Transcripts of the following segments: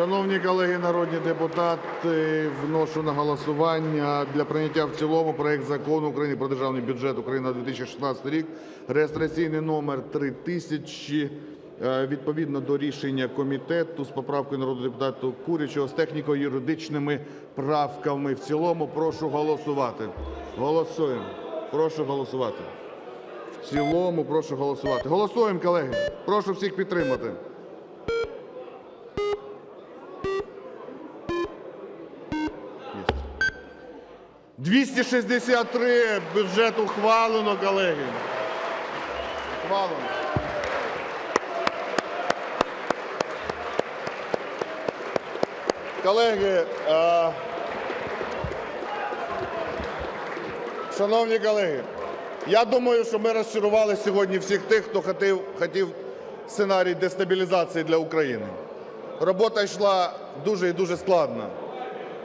Шановні колеги народні депутати, вношу на голосування для прийняття в цілому проект закону України про державний бюджет України на 2016 рік, реєстраційний номер 3000, е, відповідно до рішення комітету з поправкою народного депутата Курячого з техніко-юридичними правками. В цілому прошу голосувати. Голосуємо. Прошу голосувати. В цілому прошу голосувати. Голосуємо, колеги. Прошу всіх підтримати. Єсть. 263 бюджет ухвалено, колеги. Ухвалено. Колеги, е, шановні колеги, я думаю, що ми розчарували сьогодні всіх тих, хто хотів, хотів сценарій дестабілізації для України. Робота йшла дуже і дуже складно.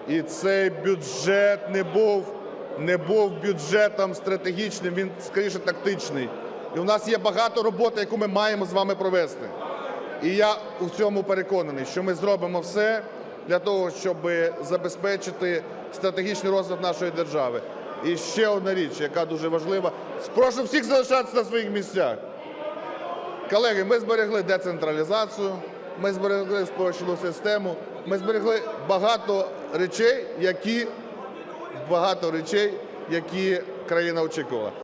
І цей бюджет не був, не був бюджетом стратегічним, він скоріше тактичний. І у нас є багато роботи, яку ми маємо з вами провести. І я у цьому переконаний, що ми зробимо все для того, щоб забезпечити стратегічний розвиток нашої держави. І ще одна річ, яка дуже важлива. Прошу всіх залишатися на своїх місцях. Колеги, ми зберегли децентралізацію, ми зберегли спрощену систему, ми зберегли багато речей, які, багато речей, які країна очікувала.